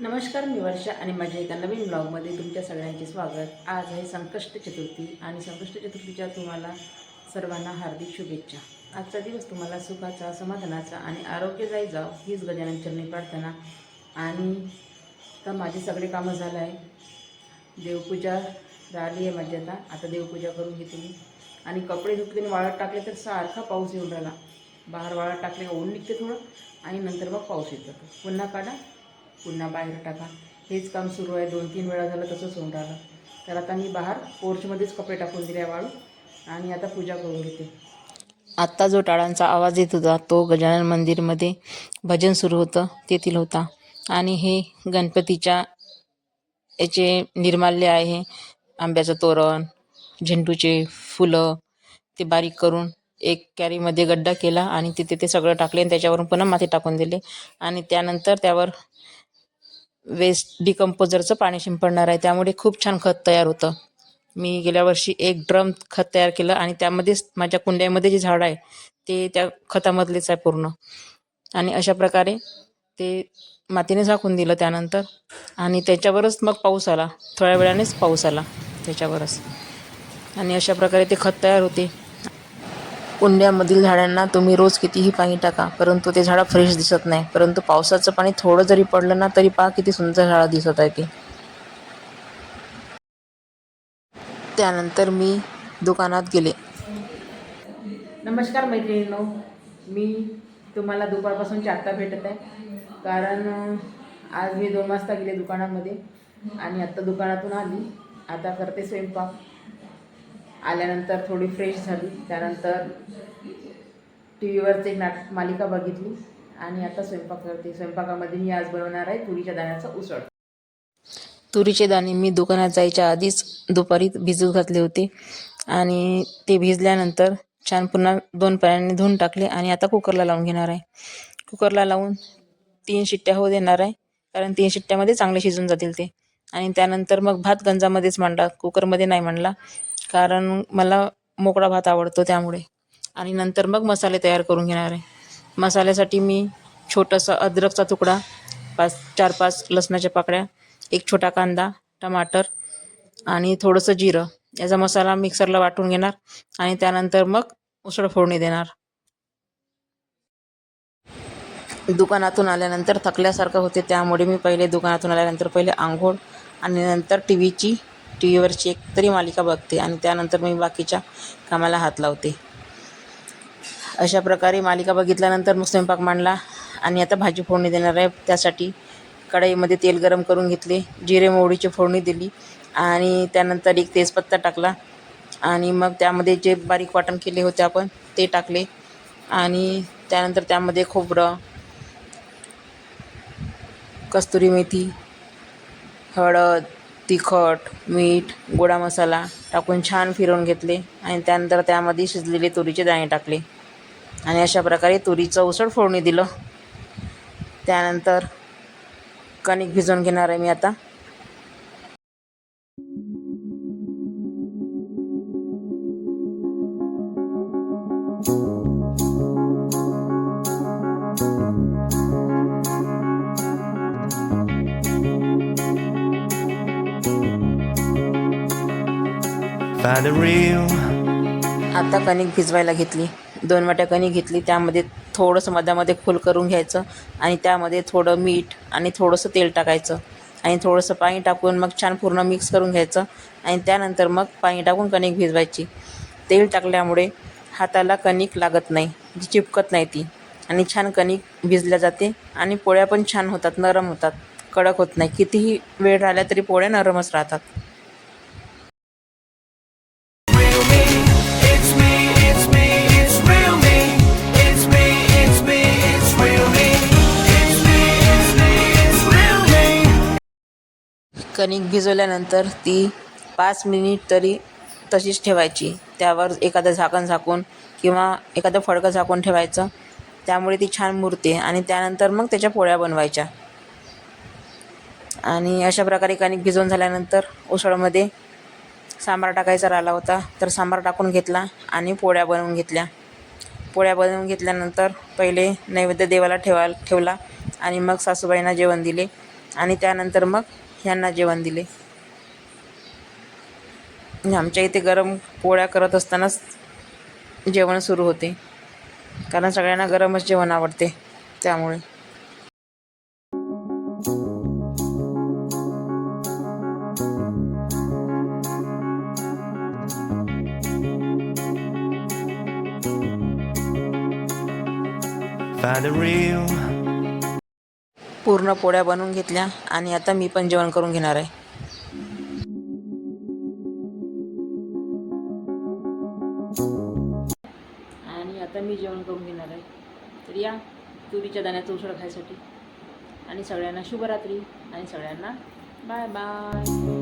नमस्कार मी वर्षा आणि माझ्या एका नवीन ब्लॉगमध्ये तुमच्या सगळ्यांचे स्वागत. आज आहे संकष्ट चतुर्थी आणि संकष्ट चतुर्थीच्या तुम्हाला सर्वांना हार्दिक शुभेच्छा. आजचा दिवस तुम्हाला सुखाचा समाधानाचा आणि आरोग्यदायी जाव हीच गजानन चरणी प्रार्थना. आणि तर माझे सगळे कामं झालं आहे देवपूजा राहिली आहे माझी आता. आता देवपूजा करून घेते मी. आणि कपडे धुतले वाळत टाकले तर सारखा पाऊस येऊन राहिला. बाहेर वाळत टाकले का ऊन निघते थोडं. आणि नंतर मग पाऊस येतो. पुन्हा काढा. पुन्हा बाहेर टाका. हेच काम सुरू आहे. दोन तीन वेळा झालं तसंच होऊन राहिलं. तर आता मी बाहेर पोर्चमध्येच कपडे टाकून दिले वाळू. आणि आता पूजा करून घेते. आत्ता जो टाळांचा आवाज येत होता तो गजानन मंदिरमध्ये भजन सुरू होतं तेथील होता. आणि हे गणपतीच्या याचे निर्माल्य आहे. आंब्याचं तोरण झेंडूचे फुलं ते बारीक करून एक कॅरीमध्ये गड्डा केला आणि तिथे ते सगळं टाकले आणि त्याच्यावरून पुन्हा माती टाकून दिले. आणि त्यानंतर त्यावर वेस्ट डिकम्पोजरचं पाणी शिंपडणार आहे. त्यामुळे खूप छान खत तयार होतं. मी गेल्या वर्षी एक ड्रम खत तयार केलं आणि त्यामध्येच माझ्या कुंड्यामध्ये जे झाड आहे ते त्या खतामधलेच आहे पूर्ण. आणि अशा प्रकारे ते मातीने झाकून दिलं त्यानंतर. आणि त्याच्यावरच मग पाऊस आला. थोड्या वेळानेच पाऊस आला त्याच्यावरच. आणि अशा प्रकारे ते खत तयार होते. कुंड्यामधील झाडांना तुम्ही रोज कितीही पाणी टाका परंतु ते झाडं फ्रेश दिसत नाही. परंतु पावसाचं पाणी थोडं जरी पडलं ना तरी पहा किती सुंदर झाडं दिसत आहे ते. त्यानंतर मी दुकानात गेले. नमस्कार मैत्रिणींनो मी तुम्हाला दुपारपासून चारता भेटत आहे. कारण आज मी दोन वाजता गेले दुकानामध्ये आणि आत्ता दुकानातून आली. आता करते स्वयंपाक. आल्यानंतर थोडी फ्रेश झाली. त्यानंतर टी व्हीवरचे नाट मालिका बघितली. आणि आता स्वयंपाक करते. स्वयंपाकामध्ये मी आज बनवणार आहे तुरीच्या दाण्याचा उसळ. तुरीचे दाणे मी दुकानात जायच्या आधीच दुपारी भिजू घातले होते. आणि ते भिजल्यानंतर छान पुन्हा दोन पाण्याने धुवून टाकले आणि आता कुकरला लावून घेणार आहे. कुकरला लावून तीन शिट्ट्या होऊ देणार आहे. कारण तीन शिट्ट्यामध्ये चांगले शिजून जातील ते. आणि त्यानंतर मग भात गंजामध्येच मांडला कुकरमध्ये नाही मांडला. कारण मला मोकळा भात आवडतो त्यामुळे. आणि नंतर मग मसाले तयार करून घेणार आहे. मसाल्यासाठी मी छोटंसं अद्रकचा तुकडा पाच चार पाच लसणाच्या पाकळ्या एक छोटा कांदा टमाटर आणि थोडंसं जिरं. याचा मसाला मिक्सरला वाटून घेणार आणि त्यानंतर मग उसळ फोडणी देणार. दुकानातून आल्यानंतर थकल्यासारखं होते त्यामुळे मी पहिले दुकानातून आल्यानंतर पहिले आंघोळ आणि नंतर टी व्हीची टी व्हीवरची एक तरी मालिका बघते आणि त्यानंतर मी बाकीच्या कामाला हात लावते. अशा प्रकारे मालिका बघितल्यानंतर मग स्वयंपाक मांडला आणि आता भाजी फोडणी देणार आहे. त्यासाठी कढईमध्ये तेल गरम करून घेतले जिरे मोहरीची फोडणी दिली आणि त्यानंतर एक तेजपत्ता टाकला आणि मग त्यामध्ये जे बारीक वाटण केले होते आपण ते टाकले आणि त्यानंतर त्यामध्ये खोबरं कस्तुरी मेथी हळद तिखट मीठ गोडा मसाला टाकून छान फिरवून घेतले आणि त्यानंतर त्यामध्ये शिजलेले तुरीचे दाणे टाकले. आणि अशा प्रकारे तुरीचं उसळ फोडणी दिलं. त्यानंतर कणिक भिजवून घेणार आहे मी आता. Real. आता कणिक भिजवायला घेतली. दोन वाट्या कणिक घेतली. त्यामध्ये थोडंसं मधामध्ये खोल करून घ्यायचं आणि त्यामध्ये थोडं मीठ आणि थोडंसं तेल टाकायचं. आणि थोडंसं पाणी टाकून मग छान पूर्ण मिक्स करून घ्यायचं आणि त्यानंतर मग पाणी टाकून कणिक भिजवायची. तेल टाकल्यामुळे हाताला कणिक लागत नाही. जी चिपकत नाही ती. आणि छान कणिक भिजल्या जाते आणि पोळ्या पण छान होतात नरम होतात. कडक होत नाही. कितीही वेळ राहिला तरी पोळ्या नरमच राहतात. कणिक भिजवल्यानंतर ती पाच मिनिट तरी तशीच ठेवायची. त्यावर एखादं झाकण झाकून किंवा एखादं फडकं झाकून ठेवायचं. त्यामुळे ती छान मुरते आणि त्यानंतर मग त्याच्या पोळ्या बनवायच्या. आणि अशा प्रकारे कणिक भिजवून झाल्यानंतर उसळमध्ये सांबार टाकायचा राहिला होता. तर सांबार टाकून घेतला आणि पोळ्या बनवून घेतल्या. पोळ्या बनवून घेतल्यानंतर पहिले नैवेद्य देवाला ठेवा ठेवला आणि मग सासूबाईंना जेवण दिले. आणि त्यानंतर मग ह्यांना जेवण दिले. आमच्या इथे गरम पोळ्या करत असतानाच जेवण सुरू होते. कारण सगळ्यांना गरमच जेवण आवडते त्यामुळे. Find a real पूर्ण पोळ्या बनवून घेतल्या आणि आता मी पण जेवण करून घेणार आहे. आणि आता मी जेवण करून घेणार आहे. तर या तुरीच्या दाण्याचं उसळ खायसाठी. आणि सगळ्यांना शुभरात्री आणि सगळ्यांना बाय बाय.